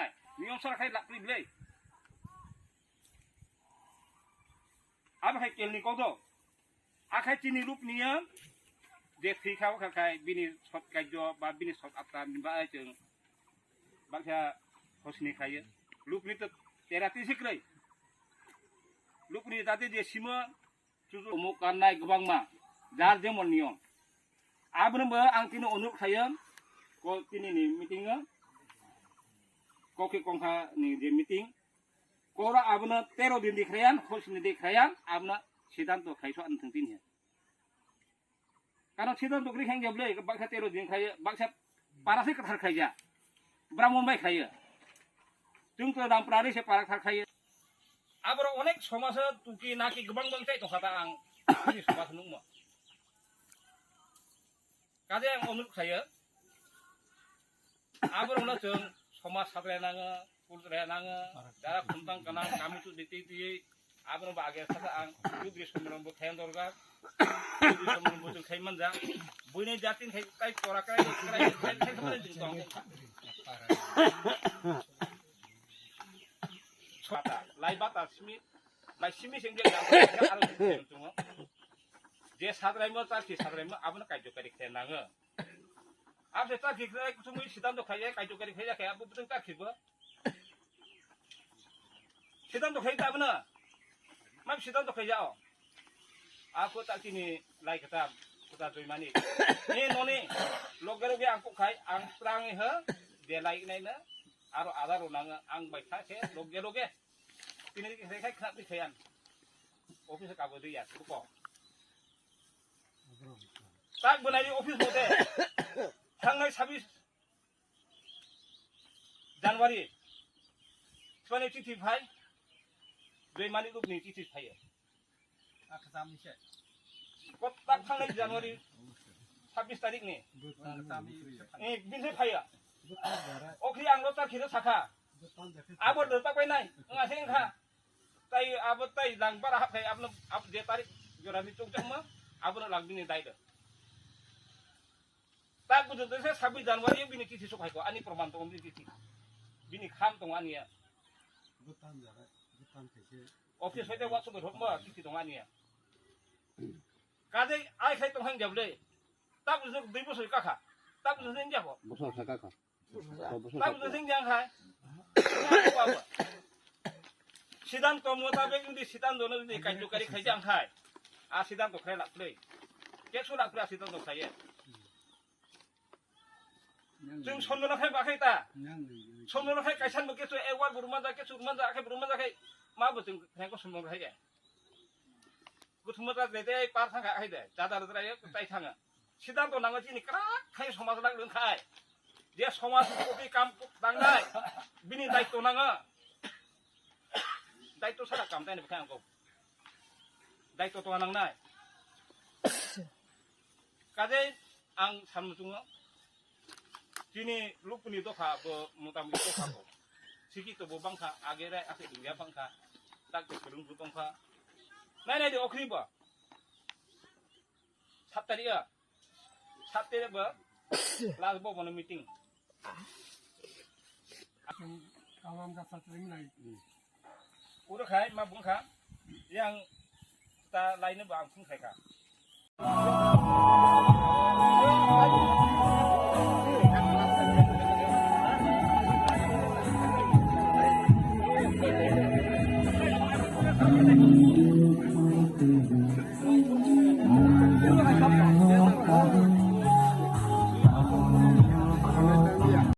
নাই। নিয়ম সারা খাই লাকড়ি বিলাই আমি খাই কেলনি কদ। আখাই চিনি রূপ নিয়ে যে ফ্রি খাও খাখাই বিনি সৎ কার্য বা বিনি সৎ আত্মা নিবাই जों বাংলা হসনি খাইয়ে। লুকনি তো তেরাতি শিখরাই লুকনি তাতে যে সীমা, চুজু অমুক কান্নাই গোবাং মা যার যেমন নিয়ম। আবরম্ব আং তিনি অনুক খাইয়ে তিনি মিটিংয়ে koki kongha ni je meeting kora abna tero din dikhrayan khos ni dikhrayan abna sidan to khaiso an thung tin he কারণ সিদ্ধান্ত করে খাই যাবলে বাক্সা তেরো দিন খাইয়ে বাক্সা পারাসে কথার খাই যা ব্রাহ্মণ ভাই খাইয়ে তুমি তো দাম প্রাণী সে পারা খার খাইয়ে আবার অনেক সমাজ তুকি নাকি গোবাং গোবাং চাই তো খাতা আং সমাজ নুম কাজে অনুরোধ খাইয়ে আবার समाज साथ राहनाङो पुल राहनाङो दारा खुन्दां कानां कामिटु दिते दिये बागे साथा आं युद्रि समरम बो खायन दरगार युद्रि समरम बो बुइने जातिन काइ छाता लाइ आरो जे साद्रायमो तारखि साद्रायमो khai kai abu betung ta ki bo. Sidam do khai ta abna. Mam sidam do khai jao. Aku tak kini lai kata kita doi mani. Ni noni logero ge angku khai ang prang he de lai nai na aro adaro nang ang bai kha se loge loge তিনি খাই খাপ দি খায়ান অফিসে কাগজ দিয়ে আছে বুক তাক বনাই office মতে थांनाय ছাব্বিশ জানুৱাৰী টুৱেণ্টি টিটি ফাইভ दैमानि ग्रुपनि टिटि फायो তাক थांनाय জানুৱাৰী ছাব্বিশ तारिखनि बिनिफ्राय फायो अख्रि आंल' तारखिनो साखा आबो दोता पाइनाय ngaसे engkha tai abo tai lang bara hap kai abno ab de tarik jora ni tung tak bu de se 26 januari bini kisi sok hai ko ani proman tong bini kisi bini kham tong ani ya office so thok ma kisi tong ani ya kaje ai khai tong hang jable tak bu de dui bu soi ka kha tak bu de sing ja ko বছর থাকা খা tak bu de sing jang khai সিদ্ধান্ত মোতাবেক যদি সিদ্ধান্ত যদি কার্যকারী খাইছে আং খাই আর সিদ্ধান্ত খাই লাখলে কেসু লাখলে সিদ্ধান্ত খাইয়ে जों सल्ल लाखाय बाखाय दा सल्ल लाखाय कायसान बो केसो ए वार बुरुमा जा केसो बुरुमा जा आखाय बुरुमा जाखाय मा बो जों थांखौ सम्म हाय गे गुथुमा जा दे दे पार थांखा हाय दे दादा दादा जाय थाङा सिद्धान्त नांगौ जिनि क्रा खाय समाज नांदोंखाय जे समाज कपि काम दांनाय बिनि दायित्व नाङो दायित्व सारा काम दायनो बेखाय आंखौ दायित्व तो नांनाय काजे आं सानमु sini lu pun itu ka bo mutam itu ka ko siki to bo bangka agera ase dunia bangka tak ke kerung butong ka nai nai de okri ba সাতটারি সাতটে ক্লাস বব মানে মিটিং কালাম গা সাতটারি নাই ওরে খাই মা বুংখা ইয়াং তা লাইনে বাং ফুং খাইখা